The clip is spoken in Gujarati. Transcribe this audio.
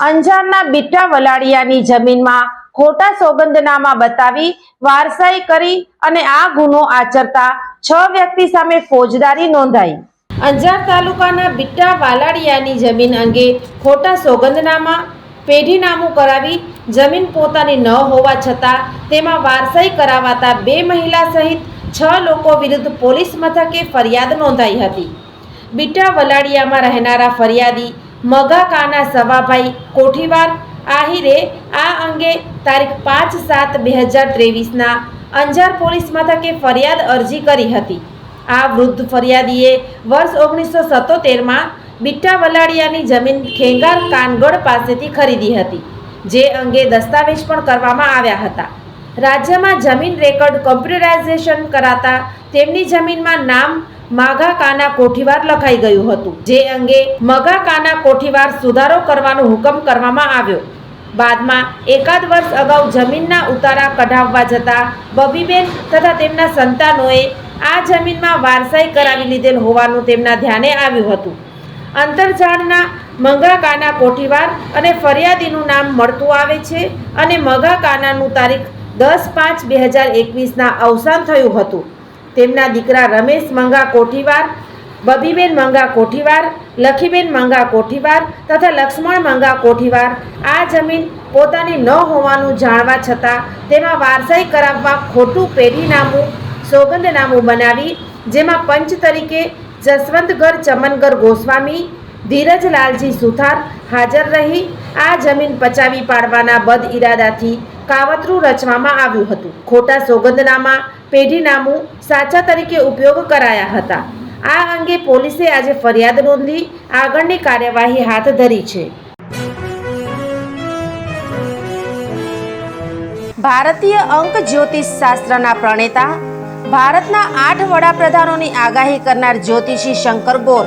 અંજારના બીટા વલાડિયાની જમીનમાં ખોટા સોગંદનામા બતાવી વારસાઈ કરી અને આ ગુનો આચરતા છ વ્યક્તિ સામે ફોજદારી નોંધાઈ. અંજાર તાલુકાના બીટા વાલાડિયાની જમીન અંગે ખોટા સોગંદનામા, પેઢીનામું કરાવી જમીન પોતાની ન હોવા છતાં તેમાં વારસાઈ કરાવાતા બે મહિલા સહિત છ લોકો વિરુદ્ધ પોલીસ મથકે ફરિયાદ નોંધાઈ હતી. બીટા વલાડિયામાં રહેનારા ફરિયાદી મગા કાના સવાભાઈ કોઠીવાર આહિરે આ અંગે તારીખ પાંચ સાત બે હજાર ત્રેવીસના અંજાર પોલીસ મથકે ફરિયાદ અરજી કરી હતી. આ વૃદ્ધ ફરિયાદીએ વર્ષ ઓગણીસો સત્તોતેરમાં બિટ્ટા વલાડિયાની જમીન ખેંગાર કાનગઢ પાસેથી ખરીદી હતી, જે અંગે દસ્તાવેજ પણ કરવામાં આવ્યા હતા. રાજ્યમાં જમીન રેકર્ડ કમ્પ્યુટરાઇઝેશન કરાતા તેમની જમીનમાં નામ માઘા કાના કોઠીવાર લખાઈ ગયું હતું. જે અંગે મગા કાના કોઠીવાર સુધારો કરવાનો હુકમ કરવામાં આવ્યો. બાદમાં એકાદ વર્ષ અગાઉ જમીનના ઉતારા કઢાવવા જતા બબીબેન તથા તેમના સંતાનોએ આ જમીનમાં વારસાઈ કરાવી લીધેલ હોવાનું તેમના ધ્યાને આવ્યું હતું. અંતરજાળના મંગા કાના કોઠીવાર અને ફરિયાદીનું નામ મળતું આવે છે અને મગા કાનાનું તારીખ દસ પાંચ બે હજાર એકવીસના અવસાન થયું હતું. તેમના દીકરા રમેશ મંગા કોઠીવાર, બબીબેન મંગા કોઠીવાર, લખીબેન મંગા કોઠીવાર તથા લક્ષ્મણ મંગા કોઠીવાર આ જમીન પોતાની ન હોવાનું જાણવા છતાં તેમાં વારસાઈ કરાવવા ખોટું પેઢીનામું, સોગંદનામું બનાવી, જેમાં પંચ તરીકે જસવંતગર ચમનગર ગોસ્વામી, ધીરજલાલજી સુથાર હાજર રહી, આ જમીન પચાવી પાડવાના બદ ઇરાદાથી કાવતરું રચવામાં આવ્યું હતું. ખોટા સોગંદનામા પેઢીનામું સાચા તરીકે ઉપયોગ કરાયા હતા. આ અંગે પોલીસે આજે ફરિયાદ નોંધી આગળની કાર્યવાહી હાથ ધરી છે. ભારતીય અંક જ્યોતિષ શાસ્ત્રના પ્રણેતા, ભારતના આઠ વડાપ્રધાનોની આગાહી કરનાર જ્યોતિષી શંકર ગોર